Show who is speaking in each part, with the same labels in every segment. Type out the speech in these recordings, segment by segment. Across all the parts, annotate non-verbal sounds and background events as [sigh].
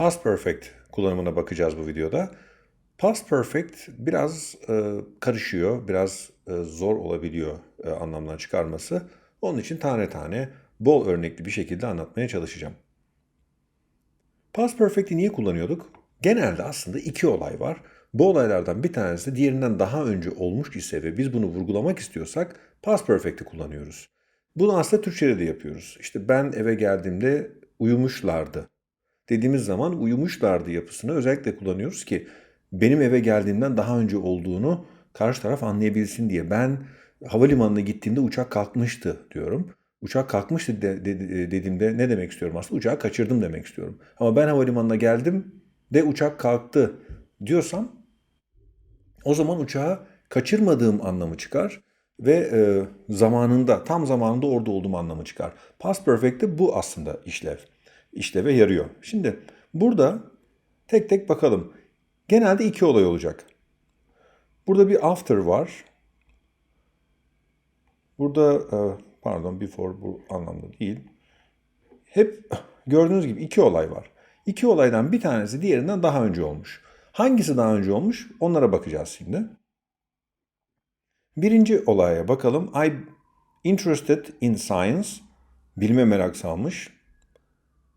Speaker 1: Past Perfect kullanımına bakacağız bu videoda. Past Perfect biraz e, karışıyor, biraz e, zor olabiliyor e, anlamdan çıkarması. Onun için tane tane bol örnekli bir şekilde anlatmaya çalışacağım. Past Perfect'i niye kullanıyorduk? Genelde aslında iki olay var. Bu olaylardan bir tanesi diğerinden daha önce olmuş ise ve biz bunu vurgulamak istiyorsak Past Perfect'i kullanıyoruz. Bunu aslında Türkçe'de de yapıyoruz. İşte ben eve geldiğimde uyumuşlardı. Dediğimiz zaman uyumuşlardı yapısını özellikle kullanıyoruz ki benim eve geldiğimden daha önce olduğunu karşı taraf anlayabilsin diye. Ben havalimanına gittiğimde uçak kalkmıştı diyorum. Uçak kalkmıştı de, de, dediğimde ne demek istiyorum aslında? Uçağı kaçırdım demek istiyorum. Ama ben havalimanına geldim de uçak kalktı diyorsam o zaman uçağı kaçırmadığım anlamı çıkar ve e, zamanında, tam zamanında orada olduğum anlamı çıkar. Past Perfect'te bu aslında işlev. İşleve yarıyor. Şimdi burada tek tek bakalım. Genelde iki olay olacak. Burada bir after var. Burada e, pardon before bu anlamda değil. Hep gördüğünüz gibi iki olay var. İki olaydan bir tanesi diğerinden daha önce olmuş. Hangisi daha önce olmuş? Onlara bakacağız şimdi. Birinci olaya bakalım. I interested in science. Bilime merak salmış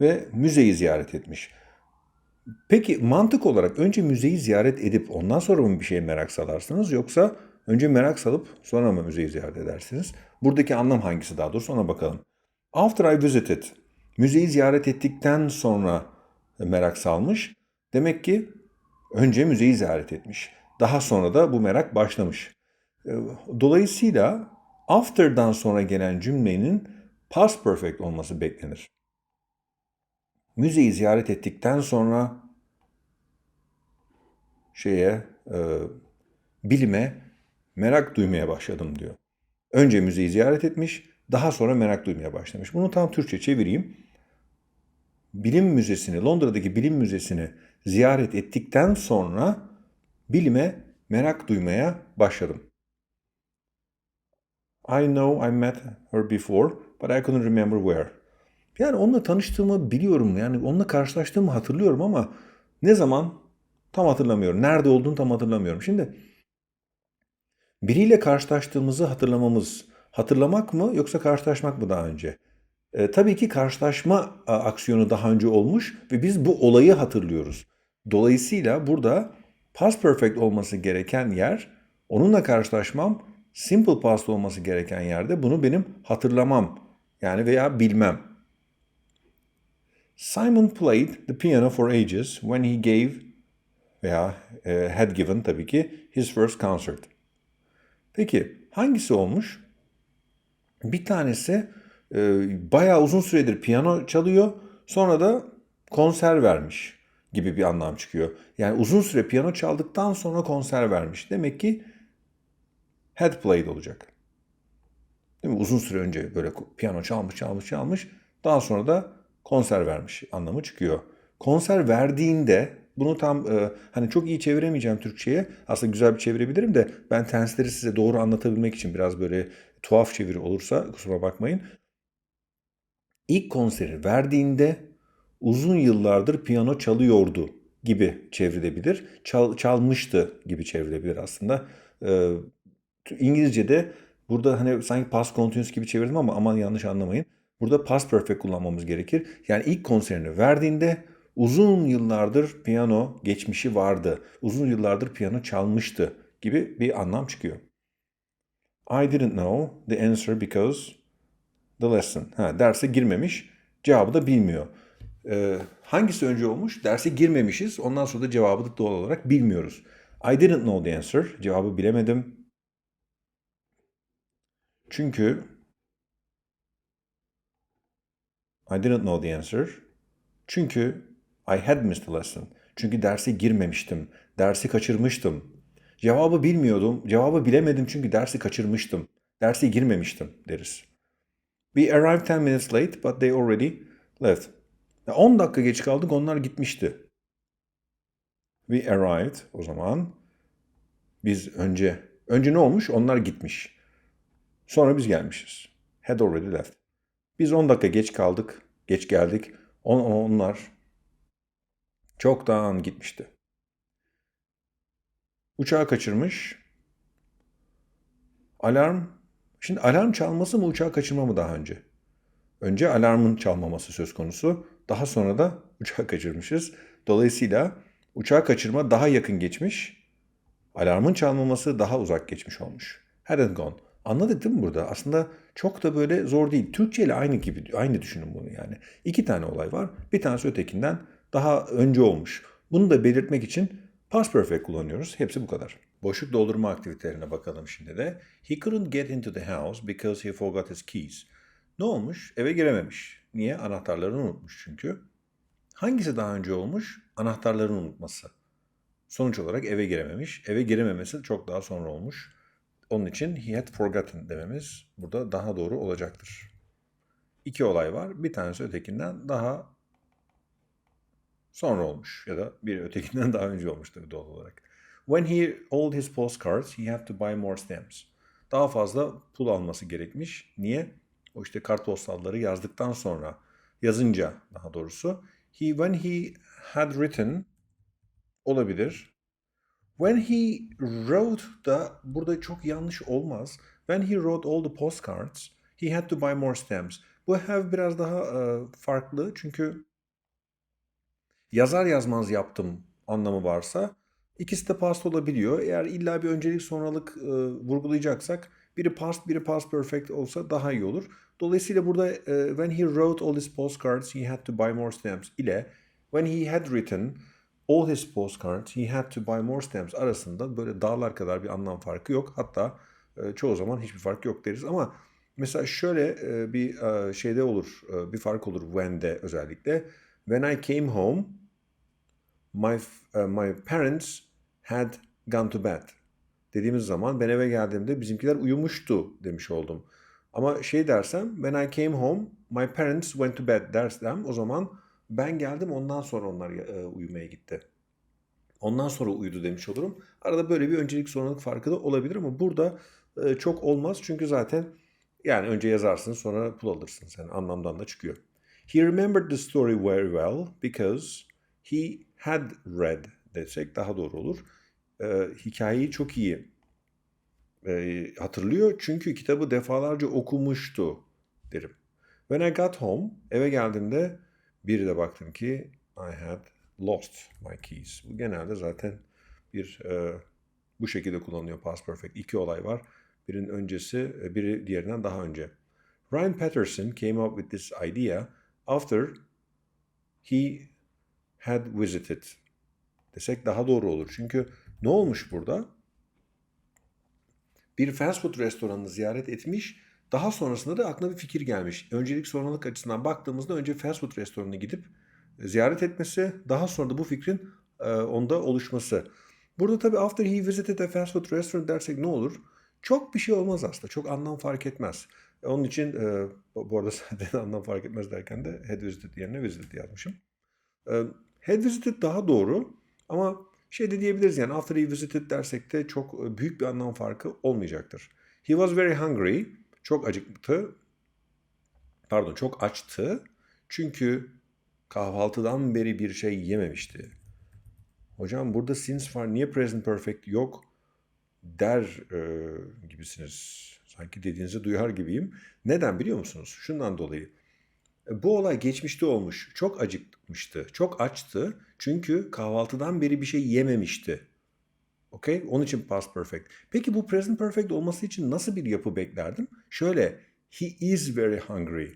Speaker 1: ve müzeyi ziyaret etmiş. Peki mantık olarak önce müzeyi ziyaret edip ondan sonra mı bir şeye merak salarsınız yoksa önce merak salıp sonra mı müzeyi ziyaret edersiniz? Buradaki anlam hangisi daha doğrusu ona bakalım. After I visited, müzeyi ziyaret ettikten sonra merak salmış. Demek ki önce müzeyi ziyaret etmiş. Daha sonra da bu merak başlamış. Ee, dolayısıyla after'dan sonra gelen cümlenin past perfect olması beklenir. Müzeyi ziyaret ettikten sonra şeye e, bilime merak duymaya başladım diyor. Önce müzeyi ziyaret etmiş, daha sonra merak duymaya başlamış. Bunu tam Türkçe çevireyim. Bilim Müzesi'ni, Londra'daki Bilim Müzesi'ni ziyaret ettikten sonra bilime merak duymaya başladım. I know I met her before, but I couldn't remember where. Yani onunla tanıştığımı biliyorum. Yani onunla karşılaştığımı hatırlıyorum ama ne zaman tam hatırlamıyorum. Nerede olduğunu tam hatırlamıyorum. Şimdi biriyle karşılaştığımızı hatırlamamız, hatırlamak mı yoksa karşılaşmak mı daha önce? E, tabii ki karşılaşma aksiyonu daha önce olmuş ve biz bu olayı hatırlıyoruz. Dolayısıyla burada past perfect olması gereken yer, onunla karşılaşmam simple past olması gereken yerde bunu benim hatırlamam yani veya bilmem. Simon played the piano for ages when he gave veya e, had given tabii ki his first concert. Peki hangisi olmuş? Bir tanesi e, bayağı uzun süredir piyano çalıyor sonra da konser vermiş gibi bir anlam çıkıyor. Yani uzun süre piyano çaldıktan sonra konser vermiş. Demek ki had played olacak. Değil mi? Uzun süre önce böyle piyano çalmış çalmış çalmış daha sonra da konser vermiş anlamı çıkıyor. Konser verdiğinde bunu tam e, hani çok iyi çeviremeyeceğim Türkçe'ye. Aslında güzel bir çevirebilirim de ben tensleri size doğru anlatabilmek için biraz böyle tuhaf çeviri olursa kusura bakmayın. İlk konseri verdiğinde uzun yıllardır piyano çalıyordu gibi çevrilebilir. Çal, çalmıştı gibi çevrilebilir aslında. Ee, İngilizce'de burada hani sanki past continuous gibi çevirdim ama aman yanlış anlamayın. Burada past perfect kullanmamız gerekir. Yani ilk konserini verdiğinde uzun yıllardır piyano geçmişi vardı. Uzun yıllardır piyano çalmıştı gibi bir anlam çıkıyor. I didn't know the answer because the lesson. Ha, derse girmemiş, cevabı da bilmiyor. Ee, hangisi önce olmuş? Derse girmemişiz. Ondan sonra da cevabı da doğal olarak bilmiyoruz. I didn't know the answer. Cevabı bilemedim. Çünkü I didn't know the answer. Çünkü I had missed the lesson. Çünkü derse girmemiştim. Dersi kaçırmıştım. Cevabı bilmiyordum. Cevabı bilemedim çünkü dersi kaçırmıştım. Derse girmemiştim deriz. We arrived 10 minutes late but they already left. 10 dakika geç kaldık onlar gitmişti. We arrived o zaman. Biz önce, önce ne olmuş? Onlar gitmiş. Sonra biz gelmişiz. Had already left. Biz 10 dakika geç kaldık, geç geldik. On, onlar Çoktan gitmişti. Uçağı kaçırmış. Alarm. Şimdi alarm çalması mı uçağı kaçırma mı daha önce? Önce alarmın çalmaması söz konusu. Daha sonra da [laughs] uçağı kaçırmışız. Dolayısıyla uçağı kaçırma daha yakın geçmiş. Alarmın çalmaması daha uzak geçmiş olmuş. Hadn't gone. Anladık değil mi burada? Aslında çok da böyle zor değil. Türkçe ile aynı gibi, aynı düşünün bunu yani. İki tane olay var. Bir tanesi ötekinden daha önce olmuş. Bunu da belirtmek için past perfect kullanıyoruz. Hepsi bu kadar. Boşluk doldurma aktivitelerine bakalım şimdi de. He couldn't get into the house because he forgot his keys. Ne olmuş? Eve girememiş. Niye? Anahtarlarını unutmuş çünkü. Hangisi daha önce olmuş? Anahtarlarını unutması. Sonuç olarak eve girememiş. Eve girememesi çok daha sonra olmuş. Onun için he had forgotten dememiz burada daha doğru olacaktır. İki olay var. Bir tanesi ötekinden daha sonra olmuş ya da biri ötekinden [laughs] daha önce olmuş tabii doğal olarak. When he old his postcards, he had to buy more stamps. Daha fazla pul alması gerekmiş. Niye? O işte kartpostalları yazdıktan sonra, yazınca daha doğrusu. He, when he had written olabilir. When he wrote da burada çok yanlış olmaz. When he wrote all the postcards, he had to buy more stamps. Bu have biraz daha e, farklı çünkü yazar yazmaz yaptım anlamı varsa ikisi de past olabiliyor. Eğer illa bir öncelik sonralık e, vurgulayacaksak biri past biri past perfect olsa daha iyi olur. Dolayısıyla burada e, when he wrote all his postcards he had to buy more stamps ile when he had written all his postcards he had to buy more stamps arasında böyle dağlar kadar bir anlam farkı yok. Hatta e, çoğu zaman hiçbir fark yok deriz ama mesela şöyle e, bir e, şeyde olur bir fark olur when'de özellikle. When I came home my my parents had gone to bed dediğimiz zaman ben eve geldiğimde bizimkiler uyumuştu demiş oldum. Ama şey dersem when I came home my parents went to bed dersem o zaman ben geldim ondan sonra onlar e, uyumaya gitti. Ondan sonra uyudu demiş olurum. Arada böyle bir öncelik sonralık farkı da olabilir ama burada e, çok olmaz çünkü zaten yani önce yazarsın sonra pul alırsın sen anlamdan da çıkıyor. He remembered the story very well because he had read desek daha doğru olur. E, hikayeyi çok iyi e, hatırlıyor çünkü kitabı defalarca okumuştu derim. When I got home, eve geldiğimde bir de baktım ki I had lost my keys. Bu genelde zaten bir e, bu şekilde kullanılıyor past perfect. İki olay var. Birinin öncesi, e, biri diğerinden daha önce. Ryan Patterson came up with this idea after he had visited desek daha doğru olur. Çünkü ne olmuş burada? Bir fast food restoranını ziyaret etmiş. Daha sonrasında da aklına bir fikir gelmiş. Öncelik sonralık açısından baktığımızda önce fast food restoranına gidip e, ziyaret etmesi, daha sonra da bu fikrin e, onda oluşması. Burada tabii after he visited a fast food restaurant dersek ne olur? Çok bir şey olmaz aslında. Çok anlam fark etmez. Onun için e, bu arada [laughs] zaten anlam fark etmez derken de had visited yerine visited yazmışım. E, had visited daha doğru ama şey de diyebiliriz yani after he visited dersek de çok büyük bir anlam farkı olmayacaktır. He was very hungry. Çok acıktı. Pardon çok açtı. Çünkü kahvaltıdan beri bir şey yememişti. Hocam burada since var niye present perfect yok der e, gibisiniz. Sanki dediğinizi duyar gibiyim. Neden biliyor musunuz? Şundan dolayı. Bu olay geçmişte olmuş. Çok acıkmıştı. Çok açtı. Çünkü kahvaltıdan beri bir şey yememişti. Okay? Onun için past perfect. Peki bu present perfect olması için nasıl bir yapı beklerdim? Şöyle. He is very hungry.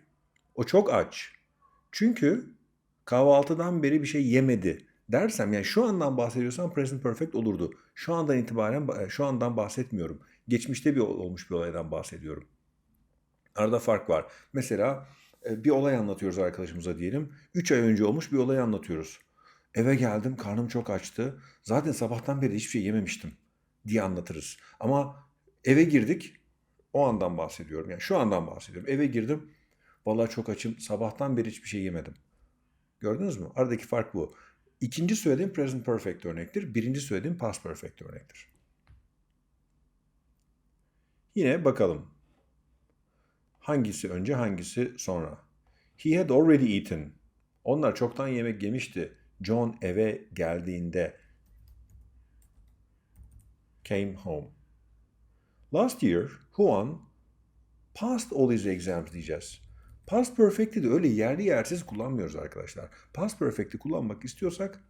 Speaker 1: O çok aç. Çünkü kahvaltıdan beri bir şey yemedi dersem yani şu andan bahsediyorsam present perfect olurdu. Şu andan itibaren şu andan bahsetmiyorum. Geçmişte bir olmuş bir olaydan bahsediyorum. Arada fark var. Mesela e, bir olay anlatıyoruz arkadaşımıza diyelim. 3 ay önce olmuş bir olay anlatıyoruz. Eve geldim karnım çok açtı. Zaten sabahtan beri hiçbir şey yememiştim diye anlatırız. Ama eve girdik o andan bahsediyorum. Yani şu andan bahsediyorum. Eve girdim. Vallahi çok açım. Sabahtan beri hiçbir şey yemedim. Gördünüz mü? Aradaki fark bu. İkinci söylediğim present perfect örnektir. Birinci söylediğim past perfect örnektir. Yine bakalım. Hangisi önce hangisi sonra? He had already eaten. Onlar çoktan yemek yemişti John eve geldiğinde came home. Last year, Juan passed all his exams diyeceğiz. Past perfect'i de öyle yerli yersiz kullanmıyoruz arkadaşlar. Past perfect'i kullanmak istiyorsak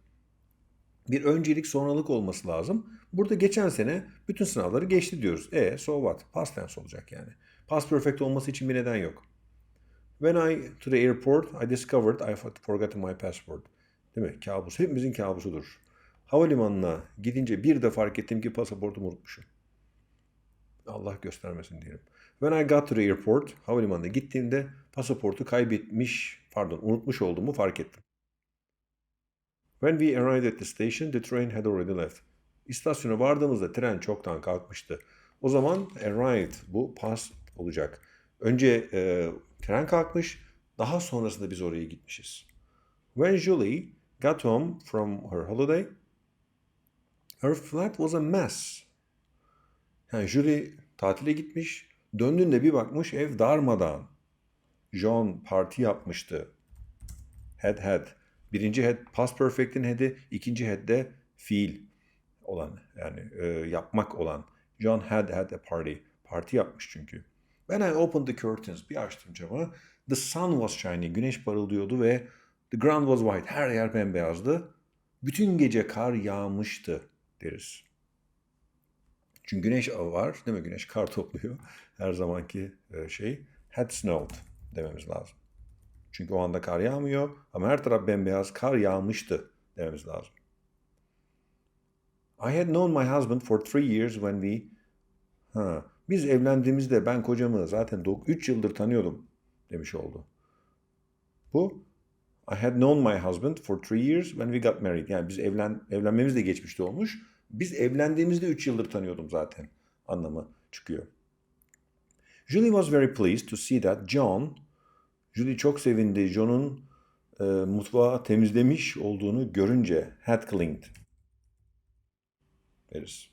Speaker 1: bir öncelik sonralık olması lazım. Burada geçen sene bütün sınavları geçti diyoruz. E so what? Past tense olacak yani. Past perfect olması için bir neden yok. When I to the airport, I discovered I had forgotten my passport. Değil mi? Kabus. Hepimizin kabusudur. Havalimanına gidince bir de fark ettim ki pasaportumu unutmuşum. Allah göstermesin diyelim. When I got to the airport, havalimanına gittiğimde pasaportu kaybetmiş, pardon unutmuş olduğumu fark ettim. When we arrived at the station, the train had already left. İstasyona vardığımızda tren çoktan kalkmıştı. O zaman arrived bu past olacak. Önce e, tren kalkmış, daha sonrasında biz oraya gitmişiz. When Julie got home from her holiday, her flat was a mess. Yani Julie tatile gitmiş, döndüğünde bir bakmış ev darmadan. John parti yapmıştı. Had had. Birinci head past perfect'in head'i, ikinci head de fiil olan yani e, yapmak olan. John had had a party. Parti yapmış çünkü. When I opened the curtains, bir açtım camı. The sun was shining, güneş parıldıyordu ve the ground was white, her yer bembeyazdı. Bütün gece kar yağmıştı deriz. Çünkü güneş var, değil mi? Güneş kar topluyor. Her zamanki e, şey. Had snowed dememiz lazım. Çünkü o anda kar yağmıyor ama her taraf bembeyaz kar yağmıştı dememiz lazım. I had known my husband for three years when we... Ha, biz evlendiğimizde ben kocamı zaten 3 yıldır tanıyordum demiş oldu. Bu I had known my husband for three years when we got married. Yani biz evlen, evlenmemiz de geçmişte olmuş. Biz evlendiğimizde 3 yıldır tanıyordum zaten anlamı çıkıyor. Julie was very pleased to see that John Julie çok sevindi John'un e, mutfağı temizlemiş olduğunu görünce had cleaned deriz.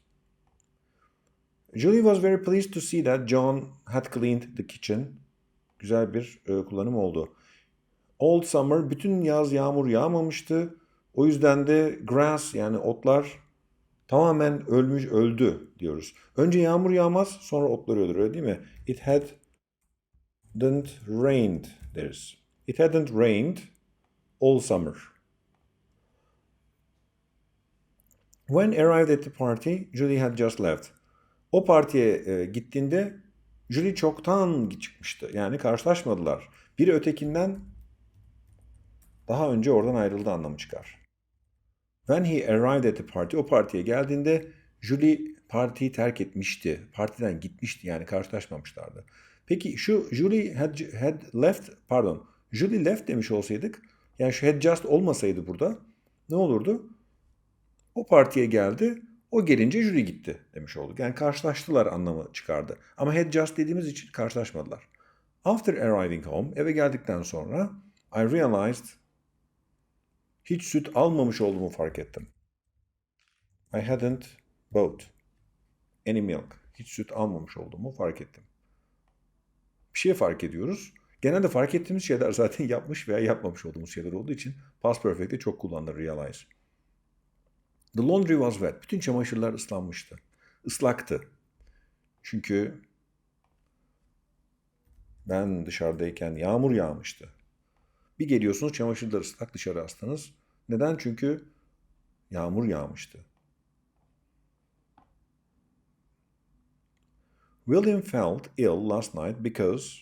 Speaker 1: Julie was very pleased to see that John had cleaned the kitchen. Güzel bir e, kullanım oldu. All summer bütün yaz yağmur yağmamıştı. O yüzden de grass yani otlar tamamen ölmüş öldü diyoruz. Önce yağmur yağmaz sonra otlar ölür öyle değil mi? It had hadn't rained deriz. It hadn't rained all summer. When arrived at the party, Julie had just left. O partiye e, gittiğinde Julie çoktan çıkmıştı. Yani karşılaşmadılar. Biri ötekinden daha önce oradan ayrıldı anlamı çıkar. When he arrived at the party, o partiye geldiğinde Julie partiyi terk etmişti. Partiden gitmişti yani karşılaşmamışlardı. Peki şu Julie had, had left, pardon, Julie left demiş olsaydık, yani şu had just olmasaydı burada ne olurdu? O partiye geldi, o gelince Julie gitti demiş olduk. Yani karşılaştılar anlamı çıkardı. Ama had just dediğimiz için karşılaşmadılar. After arriving home, eve geldikten sonra I realized hiç süt almamış olduğumu fark ettim. I hadn't bought any milk. Hiç süt almamış olduğumu fark ettim bir şey fark ediyoruz. Genelde fark ettiğimiz şeyler zaten [laughs] yapmış veya yapmamış olduğumuz şeyler olduğu için past perfect'te çok kullanılır realize. The laundry was wet. Bütün çamaşırlar ıslanmıştı. Islaktı. Çünkü ben dışarıdayken yağmur yağmıştı. Bir geliyorsunuz çamaşırlar ıslak dışarı astınız. Neden? Çünkü yağmur yağmıştı. William felt ill last night because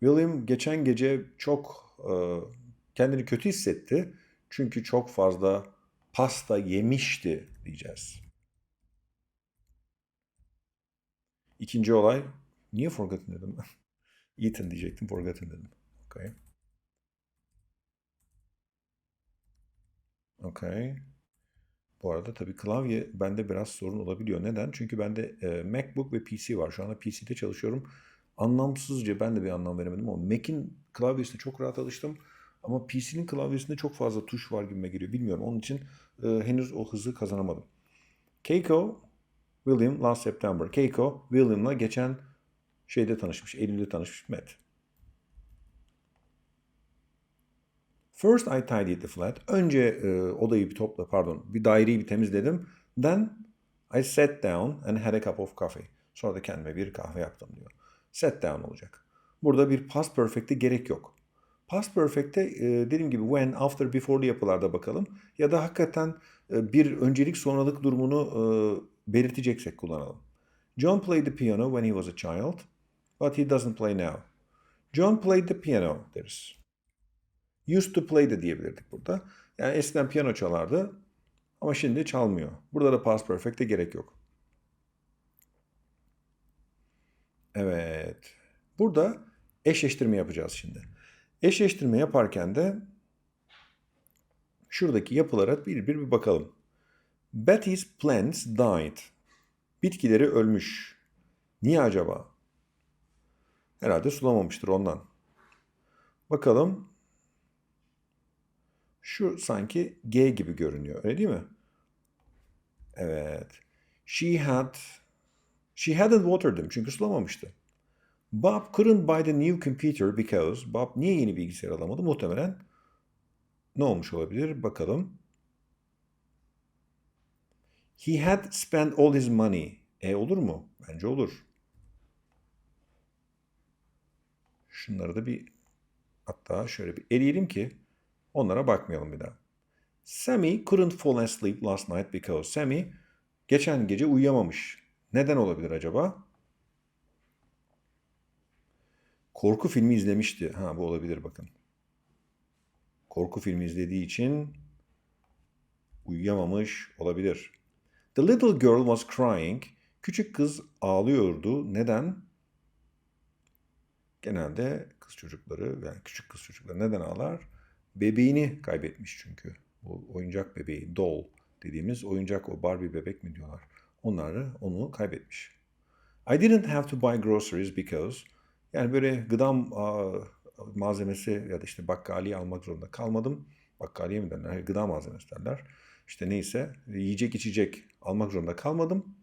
Speaker 1: William geçen gece çok e, kendini kötü hissetti. Çünkü çok fazla pasta yemişti diyeceğiz. İkinci olay niye forgotten dedim? [laughs] Eaten diyecektim forgotten dedim. Okay. Okay. Bu arada tabii klavye bende biraz sorun olabiliyor. Neden? Çünkü bende e, MacBook ve PC var. Şu anda PC'de çalışıyorum. Anlamsızca ben de bir anlam veremedim ama Mac'in klavyesine çok rahat alıştım. Ama PC'nin klavyesinde çok fazla tuş var gibime geliyor. Bilmiyorum. Onun için e, henüz o hızı kazanamadım. Keiko William last September. Keiko William'la geçen şeyde tanışmış. Eylül'de tanışmış. Met. First I tidied the flat. Önce e, odayı bir topla, pardon, bir daireyi bir temizledim. Then I sat down and had a cup of coffee. Sonra da kendime bir kahve yaptım diyor. Sat down olacak. Burada bir past perfect'e gerek yok. Past perfect'te e, dediğim gibi when, after, before'lu yapılarda bakalım. Ya da hakikaten e, bir öncelik sonralık durumunu e, belirteceksek kullanalım. John played the piano when he was a child, but he doesn't play now. John played the piano deriz. Used to play de diyebilirdik burada. Yani eskiden piyano çalardı ama şimdi çalmıyor. Burada da past perfect'e gerek yok. Evet. Burada eşleştirme yapacağız şimdi. Eşleştirme yaparken de şuradaki yapılara bir bir bir bakalım. Betty's plants died. Bitkileri ölmüş. Niye acaba? Herhalde sulamamıştır ondan. Bakalım. Şu sanki G gibi görünüyor. Öyle değil mi? Evet. She had She hadn't watered them çünkü sulamamıştı. Bob couldn't buy the new computer because Bob niye yeni bilgisayar alamadı? Muhtemelen ne olmuş olabilir? Bakalım. He had spent all his money. E olur mu? Bence olur. Şunları da bir hatta şöyle bir eleyelim ki onlara bakmayalım bir daha. Sammy couldn't fall asleep last night because Sammy geçen gece uyuyamamış. Neden olabilir acaba? Korku filmi izlemişti. Ha bu olabilir bakın. Korku filmi izlediği için uyuyamamış olabilir. The little girl was crying. Küçük kız ağlıyordu. Neden? Genelde kız çocukları, yani küçük kız çocukları neden ağlar? Bebeğini kaybetmiş çünkü. Bu oyuncak bebeği, doll dediğimiz oyuncak o Barbie bebek mi diyorlar. Onları onu kaybetmiş. I didn't have to buy groceries because yani böyle gıda malzemesi ya da işte bakkaliye almak zorunda kalmadım. Bakkaliye mi derler? Gıda malzemesi derler. İşte neyse yiyecek içecek almak zorunda kalmadım.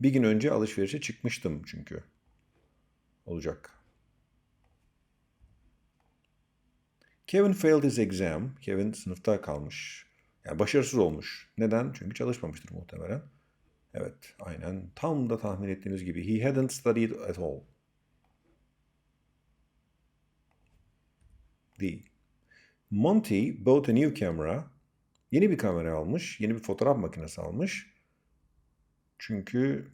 Speaker 1: Bir gün önce alışverişe çıkmıştım çünkü. Olacak. Kevin failed his exam. Kevin sınıfta kalmış. Yani başarısız olmuş. Neden? Çünkü çalışmamıştır muhtemelen. Evet, aynen. Tam da tahmin ettiğiniz gibi. He hadn't studied at all. D. Monty bought a new camera. Yeni bir kamera almış. Yeni bir fotoğraf makinesi almış. Çünkü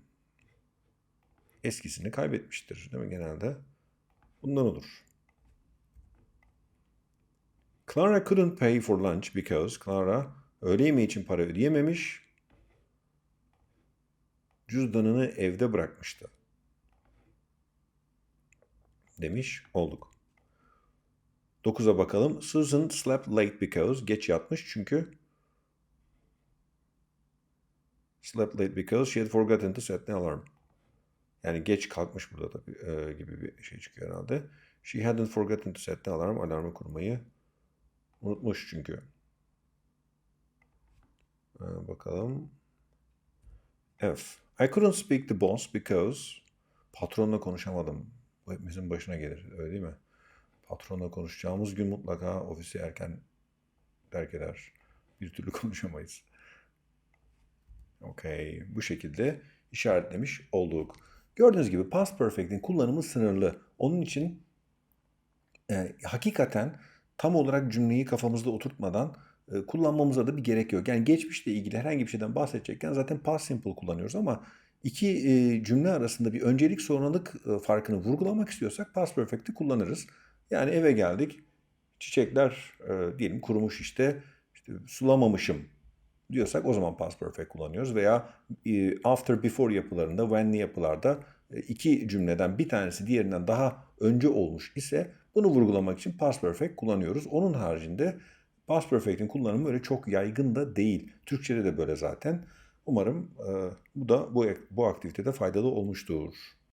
Speaker 1: eskisini kaybetmiştir. Değil mi genelde? Bundan olur. Clara couldn't pay for lunch because Clara öğle yemeği için para ödeyememiş. Cüzdanını evde bırakmıştı. Demiş olduk. 9'a bakalım. Susan slept late because geç yatmış çünkü slept late because she had forgotten to set the alarm. Yani geç kalkmış burada da e, gibi bir şey çıkıyor herhalde. She hadn't forgotten to set the alarm. Alarmı kurmayı unutmuş çünkü. Bakalım. F. I couldn't speak to boss because patronla konuşamadım. Bu hepimizin başına gelir. Öyle değil mi? Patronla konuşacağımız gün mutlaka ofisi erken terk eder. Bir türlü [laughs] konuşamayız. Okey. Bu şekilde işaretlemiş olduk. Gördüğünüz gibi past perfect'in kullanımı sınırlı. Onun için e, hakikaten tam olarak cümleyi kafamızda oturtmadan e, kullanmamıza da bir gerek yok. Yani geçmişle ilgili herhangi bir şeyden bahsedecekken zaten past simple kullanıyoruz ama iki e, cümle arasında bir öncelik sonralık e, farkını vurgulamak istiyorsak past perfect'i kullanırız. Yani eve geldik, çiçekler e, diyelim kurumuş işte, işte sulamamışım diyorsak o zaman past perfect kullanıyoruz veya e, after before yapılarında when'li yapılarda e, iki cümleden bir tanesi diğerinden daha önce olmuş ise bunu vurgulamak için past perfect kullanıyoruz. Onun haricinde past perfect'in kullanımı öyle çok yaygın da değil. Türkçede de böyle zaten. Umarım e, bu da bu bu aktivitede faydalı olmuştur.